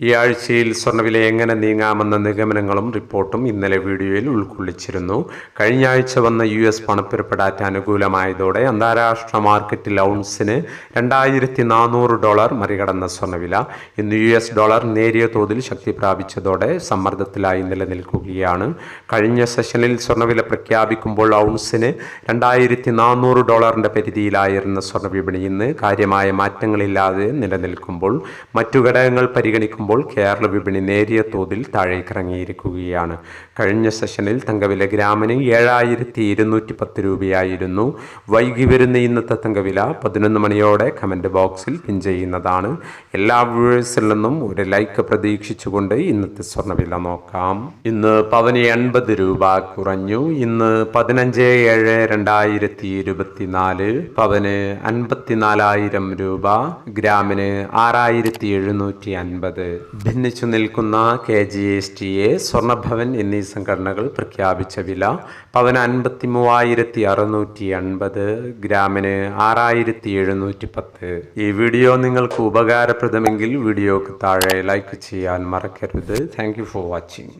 ഈ ആഴ്ചയിൽ സ്വർണവില എങ്ങനെ നീങ്ങാമെന്ന നിഗമനങ്ങളും റിപ്പോർട്ടും ഇന്നലെ വീഡിയോയിൽ ഉൾക്കൊള്ളിച്ചിരുന്നു. കഴിഞ്ഞ ആഴ്ച വന്ന യു എസ് പണപ്പെരുപ്പ് ഡാറ്റ അനുകൂലമായതോടെ അന്താരാഷ്ട്ര മാർക്കറ്റിൽ ഔൺസിന് രണ്ടായിരത്തി നാനൂറ് ഡോളർ മറികടന്ന സ്വർണവില ഇന്ന് യു എസ് ഡോളർ നേരിയ തോതിൽ ശക്തി പ്രാപിച്ചതോടെ സമ്മർദ്ദത്തിലായി നിലനിൽക്കുകയാണ്. കഴിഞ്ഞ സെഷനിൽ സ്വർണവില പ്രഖ്യാപിക്കുമ്പോൾ ഔൺസിന് രണ്ടായിരത്തി നാനൂറ് ഡോളറിന്റെ പരിധിയിലായിരുന്ന സ്വർണ വിപണി ഇന്ന് കാര്യമായ മാറ്റങ്ങളില്ലാതെ നിലനിൽക്കുമ്പോൾ മറ്റു ഘടകങ്ങൾ പരിഗണിക്കുമ്പോൾ കേരള വിപണി നേരിയ തോതിൽ താഴേക്കിറങ്ങിയിരിക്കുകയാണ്. കഴിഞ്ഞ സെഷനിൽ തങ്കവില ഗ്രാമിന് ഏഴായിരത്തി ഇരുന്നൂറ്റി പത്ത് രൂപയായിരുന്നു. വൈകി വരുന്ന ഇന്നത്തെ തങ്കവില പതിനൊന്ന് മണിയോടെ കമന്റ് ബോക്സിൽ പിൻ ചെയ്യുന്നതാണ്. എല്ലാ വ്യൂവേഴ്സിൽ നിന്നും ഒരു ലൈക്ക് പ്രതീക്ഷിച്ചുകൊണ്ട് ഇന്നത്തെ സ്വർണവില നോക്കാം. ഇന്ന് പവന് എൺപത് രൂപ കുറഞ്ഞു. ഇന്ന് പതിനഞ്ച് ഏഴ് രണ്ടായിരത്തി ഇരുപത്തിനാല് പവന് അൻപത്തിനാലായിരം രൂപ. ഗ്രാമിന് ആറായിരത്തി എഴുന്നൂറ്റി അൻപത് ഭിന്നിച്ചു നിൽക്കുന്ന K G S T A Swarnabhavan എന്നീ സംഘടനകൾ പ്രഖ്യാപിച്ച വില പവന് അൻപത്തി മൂവായിരത്തി അറുന്നൂറ്റി അൻപത് ഗ്രാമിന് ആറായിരത്തി എഴുന്നൂറ്റി പത്ത് ഈ വീഡിയോ നിങ്ങൾക്ക് ഉപകാരപ്രദമെങ്കിൽ വീഡിയോക്ക് താഴെ ലൈക്ക് ചെയ്യാൻ മറക്കരുത്. Thank for watching